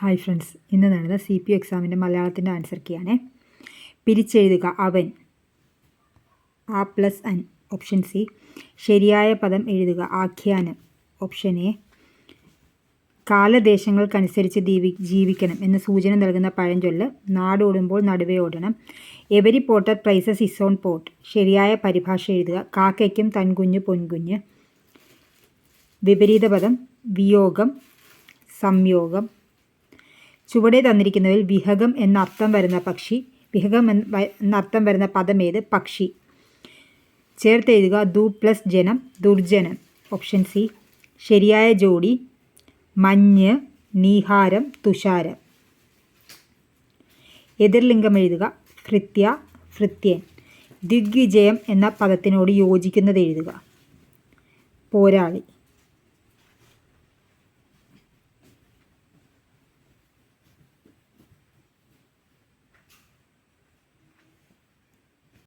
Hi friends ഇന്ന് നടന്ന C P എക്സാമിന്റെ മലയാളത്തിന്റെ ആൻസർ കീയാണേ പിരിച്ചെഴുതുക അവൻ. ആ പ്ലസ് അൻ ഓപ്ഷൻ സി ശരിയായ പദം എഴുതുക ആഖ്യാനം. ഓപ്ഷൻ എ കാലദേശങ്ങൾക്കനുസരിച്ച് ദീവി ജീവിക്കണം എന്ന സൂചന നൽകുന്ന പഴഞ്ചൊല്ല് നാടോടുമ്പോൾ നടുവേ ഓടണം. Every potter prices is on pot ശരിയായ പരിഭാഷ എഴുതുക കാക്കയ്ക്കും തൻകുഞ്ഞ് പൊൻകുഞ്ഞ്. വിപരീത പദം വിയോഗം സംയോഗം. ചുവടെ തന്നിരിക്കുന്നതിൽ വിഹകം എന്നർത്ഥം വരുന്ന പക്ഷി വിഹകം എന്നർത്ഥം വരുന്ന പദം പക്ഷി. ചേർത്ത് എഴുതുക ദു പ്ലസ് ജനം ദുർജനം. ഓപ്ഷൻ സി ശരിയായ ജോഡി മഞ്ഞ് നീഹാരം തുഷാരം. എതിർലിംഗം എഴുതുക ഭൃത്യ ഭൃത്യൻ. ദിഗ്വിജയം എന്ന പദത്തിനോട് യോജിക്കുന്നത് എഴുതുക. പോരാളി.